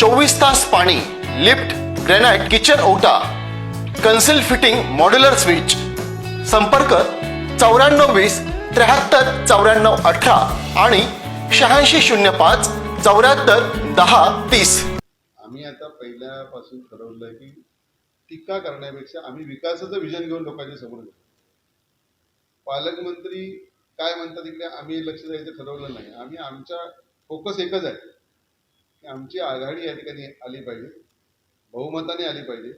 चोवीस तास पाणी लिफ्ट ग्रॅनाइट किचन ओटा कन्सिल फिटिंग मॉड्युलर स्विच. संपर्क चौऱ्याण्णव वीस त्र्याहत्तर चौऱ्याण्णव अठरा आणि शहाऐंशी शून्य पाच चौऱ्याहत्तर दहा तीस. आम्ही आता पहिल्यापासून ठरवलं की टीका करण्यापेक्षा आम्ही विकासाचं विजन घेऊन लोकांच्या समोर पालकमंत्री काय म्हणतात इकडे? आम्ही लक्ष द्यायचं ठरवलं नाही. आम्ही आमच्या फोकस एकच आहे. की आमची आघाडी या ठिकाणी आली पाहिजे. बहुमताने आली पाहिजे.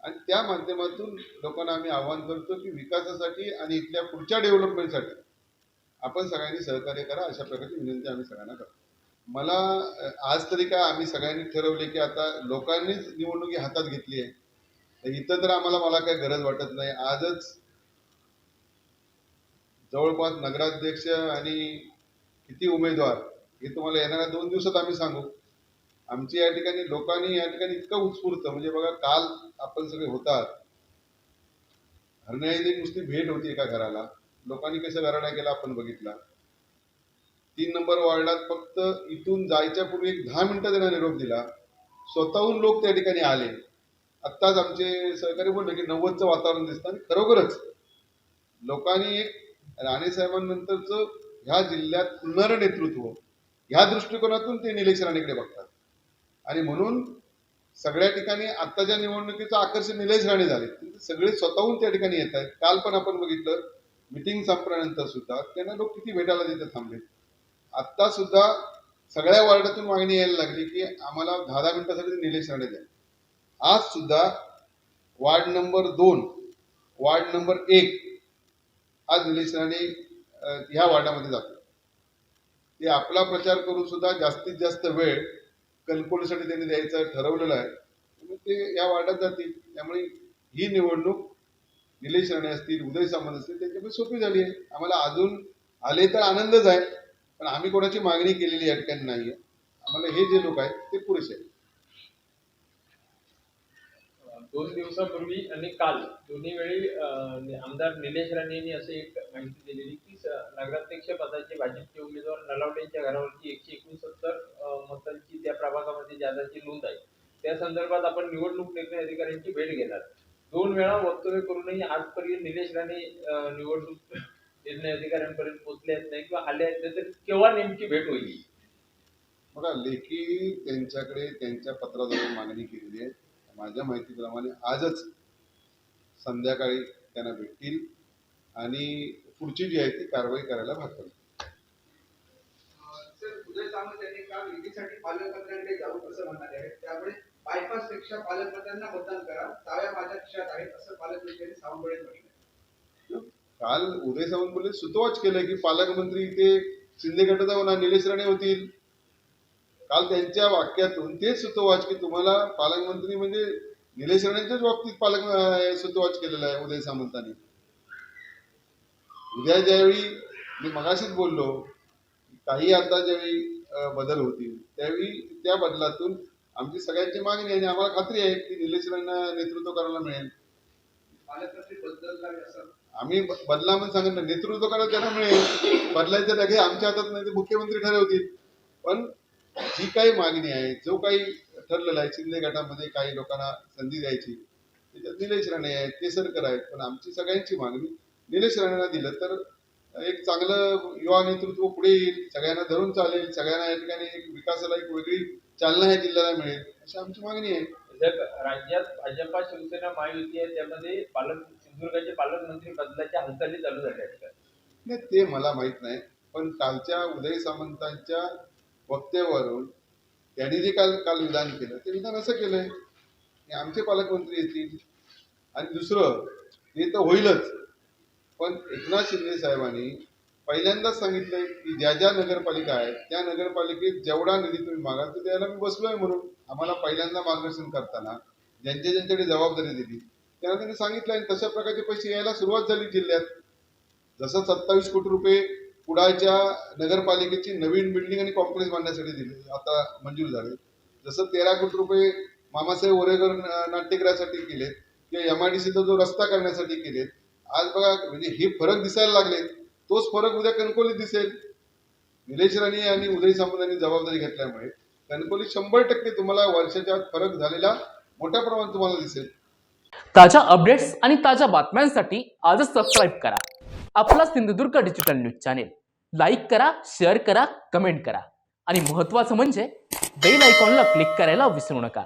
आणि त्या माध्यमातून लोकांना आम्ही आवाहन करतो की विकासासाठी आणि इथल्या पुढच्या डेव्हलपमेंटसाठी आपण सगळ्यांनी सहकार्य करा अशा प्रकारची विनंती आम्ही सगळ्यांना करतो. मला आज तरी काय आम्ही सगळ्यांनी ठरवले की आता लोकांनीच निवडणुकी हातात घेतली आहे. तर इथं तर आम्हाला मला काही गरज वाटत नाही. आजच जवळपास नगराध्यक्ष आणि किती उमेदवार हे तुम्हाला येणाऱ्या दोन दिवसात आम्ही सांगू. आमची या ठिकाणी लोकांनी या ठिकाणी इतकं उत्स्फूर्त म्हणजे बघा काल आपण सगळे होतात. हरण्याची नुसती भेट होती एका घराला लोकांनी कसं घराणा केला आपण बघितला. तीन नंबर वॉर्डात फक्त इथून जायच्या पूर्वी एक दहा मिनिटं त्यांना निरोप दिला. स्वतःहून लोक त्या ठिकाणी आले. आत्ताच आमचे सहकारी बोलले की नव्वदचं वातावरण दिसतं आणि खरोखरच लोकांनी एक राणे साहेबांनंतरचं ह्या जिल्ह्यात पुनर्नेतृत्व ह्या दृष्टिकोनातून ते निलेश राणेकडे बघतात. आणि म्हणून सगळ्या ठिकाणी आत्ताच्या निवडणुकीचं आकर्षण निलेश राणे झाले सगळे स्वतःहून त्या ठिकाणी येत आहेत. काल पण आपण बघितलं मिटिंग संपल्यानंतर सुद्धा त्यांना लोक किती भेटायला तिथे थांबले आत्ता सुद्धा सगळ्या वार्डातून मागणी यायला लागली की आम्हाला दहा दहा मिनिटासाठी निलेश राणे द्या. आज सुद्धा वार्ड नंबर दोन वार्ड नंबर एक आज निलेश राणे ह्या वार्डामध्ये जातो ते आपला प्रचार करून सुद्धा जास्तीत जास्त वेळ कणकोलीसाठी त्यांनी द्यायचं ठरवलेलं आहे. ते या वार्डात जातील. त्यामुळे ही निवडणूक निलेश राणे असतील उदय सामंत असतील त्यांच्याकडे सोपी झाली आहे. आम्हाला अजून आले तर आनंदच आहे. पण आम्ही कोणाची मागणी केलेली या ठिकाणी नाही आहे आम्हाला हे जे लोक आहेत ते पुरेसे आहेत. दोन दिवसापूर्वी आणि काल दोन्ही वेळी आमदार निलेश राणे यांनी असे एक माहिती दिलेली की नगराध्यक्ष पदाचे भाजपचे उमेदवार नलावडेंच्या घरावरती एकशे एकोणसत्तर अं, मतांची त्या प्रभागामध्ये जादाची नोंद आहे. त्या संदर्भात आपण निवडणूक निर्णय अधिकाऱ्यांची भेट घेणार. दोन वेळा वक्तव्य करूनही आजपर्यंत निलेश राणे निवडणूक निर्णय अधिकाऱ्यांपर्यंत पोहोचले आहेत नाही किंवा आले आहेत तर केव्हा नेमकी भेट होईल? बघा लेखी त्यांच्याकडे त्यांच्या पत्राद्वारे मागणी केलेली आहे. माझ्या माहितीप्रमाणे आजच संध्याकाळी त्यांना भेटतील आणि पुढची जी आहे ती कारवाई करायला भाग पडेल सर त्यांनी काम निधीसाठी पालकमंत्र्यांकडे जाऊ असं म्हणाले आहे त्यामुळे बायपासपेक्षा पालकमंत्र्यांना मतदान करा. ताव्या माझ्या खिशात आहेत असं पालकमंत्र्यांनी सावंतवाडीत म्हटलं काल उदय सावंत बोलले सुतोवाच केलं की पालकमंत्री इथे शिंदे गटाचा निलेश राणे होतील. काल त्यांच्या वाक्यातून तेच सुतोवाच की तुम्हाला पालकमंत्री म्हणजे निलेश राणेंच्याच बाबतीत पालक सुतवाच सुतोवाच केलेला आहे उदय सामंतांनी. उद्या ज्यावेळी मी मगाशीच बोललो काही आता ज्यावेळी बदल होतील. त्यावेळी त्या बदलातून आमची सगळ्यांची मागणी आहे आणि आम्हाला खात्री आहे की निलेश राणेंना नेतृत्व करायला मिळेल. आम्ही बदलामध्ये बदला म्हणून नेतृत्व करायला त्यांना मिळेल. बदलायचं लगे आमच्या हातात नाही ते मुख्यमंत्री ठरवतील. पण जी काही मागणी आहे जो काही ठरलेला आहे शिंदे गटामध्ये काही लोकांना संधी द्यायची त्याच्यात निलेश राणे आहेत केसरकर आहेत पण आमची सगळ्यांची मागणी निलेश राणेला दिलं तर एक चांगलं युवा नेतृत्व पुढे येईल सगळ्यांना धरून चालेल सगळ्यांना या ठिकाणी एक विकासाला एक वेगळी चालना या जिल्ह्याला मिळेल अशी आमची मागणी आहे राज्यात भाजपा शिवसेना महायुती आहे त्यामध्ये पालक सिंधुदुर्गाचे पालकमंत्री बदलाच्या हालचाली चालू झाल्या? नाही ते मला माहीत नाही पण कालच्या उदय सामंतांच्या वक्तव्यावरून त्यांनी जे काल काल विधान केलं ते विधान असं केलंय की आमचे पालकमंत्री येतील आणि दुसरं ते तर होईलच पण एकनाथ शिंदे साहेबांनी पहिल्यांदाच सांगितलंय की ज्या ज्या नगरपालिका आहेत त्या नगरपालिकेत जेवढा निधी तुम्ही मागाल तो द्यायला मी बसलोय म्हणून. आम्हाला पहिल्यांदा मार्गदर्शन करताना ज्यांच्या ज्यांच्याकडे जबाबदारी दिली त्यांना त्यांनी सांगितलं आणि तशा प्रकारचे पैसे यायला सुरुवात झाली जिल्ह्यात. जसं सत्तावीस कोटी रुपये कुडाळच्या नगरपालिकेची नवीन बिल्डिंग आणि कॉम्प्लेक्स बांधण्यासाठी दिले आता मंजूर झाले. जसं तेरा कोटी रुपये मामासाहेब ओरेकर नाट्यगृहासाठी केलेत किंवा एम आय डी सीचा जो रस्ता करण्यासाठी केलेत आज बघा म्हणजे हे फरक दिसायला लागले तोच फरक उद्या कणकोलीत दिसेल. निलेश राणे आणि उदय सामंत यांनी जबाबदारी घेतल्यामुळे कणकोलीत शंभर टक्के तुम्हाला वर्षाच्या आत फरक झालेला मोठ्या प्रमाणात तुम्हाला दिसेल. ताज्या अपडेट्स आणि ताज्या बातम्यांसाठी आजच सबस्क्राईब करा. आपला Sindhudurg digital news channel like करा शेअर करा कमेंट करा. आणि महत्त्वाचं म्हणजे बेल आयकॉनला क्लिक करायला विसरू नका.